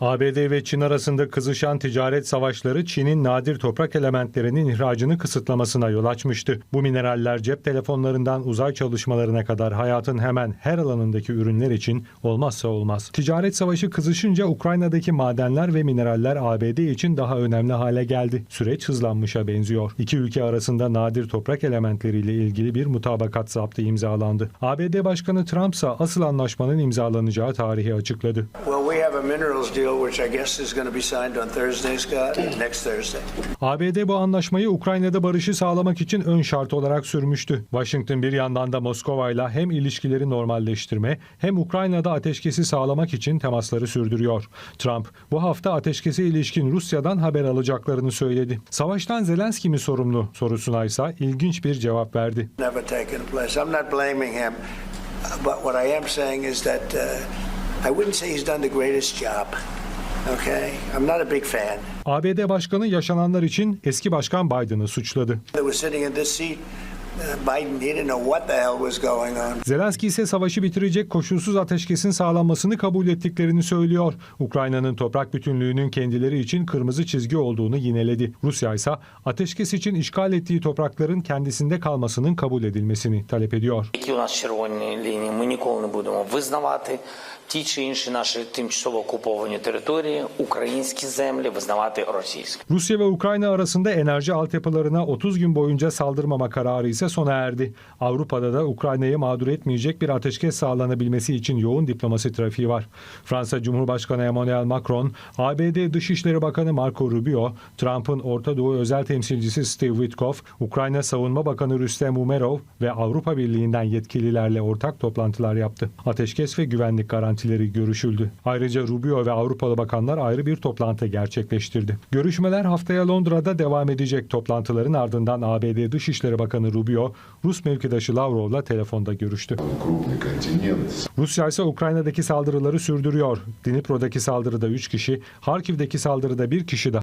ABD ve Çin arasında kızışan ticaret savaşları Çin'in nadir toprak elementlerinin ihracını kısıtlamasına yol açmıştı. Bu mineraller cep telefonlarından uzay çalışmalarına kadar hayatın hemen her alanındaki ürünler için olmazsa olmaz. Ticaret savaşı kızışınca Ukrayna'daki madenler ve mineraller ABD için daha önemli hale geldi. Süreç hızlanmışa benziyor. İki ülke arasında nadir toprak elementleriyle ilgili bir mutabakat zaptı imzalandı. ABD Başkanı Trump ise asıl anlaşmanın imzalanacağı tarihi açıkladı. Well, we have a minerals deal, which I guess is going to be signed on Thursday, Scott, next Thursday. ABD bu anlaşmayı Ukrayna'da barışı sağlamak için ön şart olarak sürmüştü. Washington bir yandan da Moskova'yla hem ilişkileri normalleştirme hem Ukrayna'da ateşkesi sağlamak için temasları sürdürüyor. Trump bu hafta ateşkese ilişkin Rusya'dan haber alacaklarını söyledi. Savaştan Zelenski mi sorumlu sorusuna ise ilginç bir cevap verdi. Never taken place. I'm not blaming him, but what I am saying is that uh, I wouldn't say he's done the greatest job. Okay? I'm not a big fan. ABD Başkanı yaşananlar için eski başkan Biden'ı suçladı. That was sitting in this seat, Biden, he didn't know what the hell was going on. Zelenski ise savaşı bitirecek koşulsuz ateşkesin sağlanmasını kabul ettiklerini söylüyor. Ukrayna'nın toprak bütünlüğünün kendileri için kırmızı çizgi olduğunu yineledi. Rusya ise ateşkes için işgal ettiği toprakların kendisinde kalmasının kabul edilmesini talep ediyor. Які у нас червоні лінії, ми ніколи не будемо визнавати ті чи інші наші тимчасово окуповані території, українські землі визнавати російські. Rusya ve Ukrayna arasında enerji altyapılarına 30 gün boyunca saldırmama kararı ise sona erdi. Avrupa'da da Ukrayna'yı mağdur etmeyecek bir ateşkes sağlanabilmesi için yoğun diplomasi trafiği var. Fransa Cumhurbaşkanı Emmanuel Macron, ABD Dışişleri Bakanı Marco Rubio, Trump'ın Orta Doğu özel temsilcisi Steve Witkoff, Ukrayna Savunma Bakanı Rüstem Umerov ve Avrupa Birliği'nden yetkililerle ortak toplantılar yaptı. Ateşkes ve güvenlik garantileri görüşüldü. Ayrıca Rubio ve Avrupalı bakanlar ayrı bir toplantı gerçekleştirdi. Görüşmeler haftaya Londra'da devam edecek. Toplantıların ardından ABD Dışişleri Bakanı Rubio, Rubio, Rus mevkidaşı Lavrov'la telefonda görüştü. Rusya ise Ukrayna'daki saldırıları sürdürüyor. Dnipro'daki saldırıda 3 kişi, Harkiv'deki saldırıda 1 kişi daha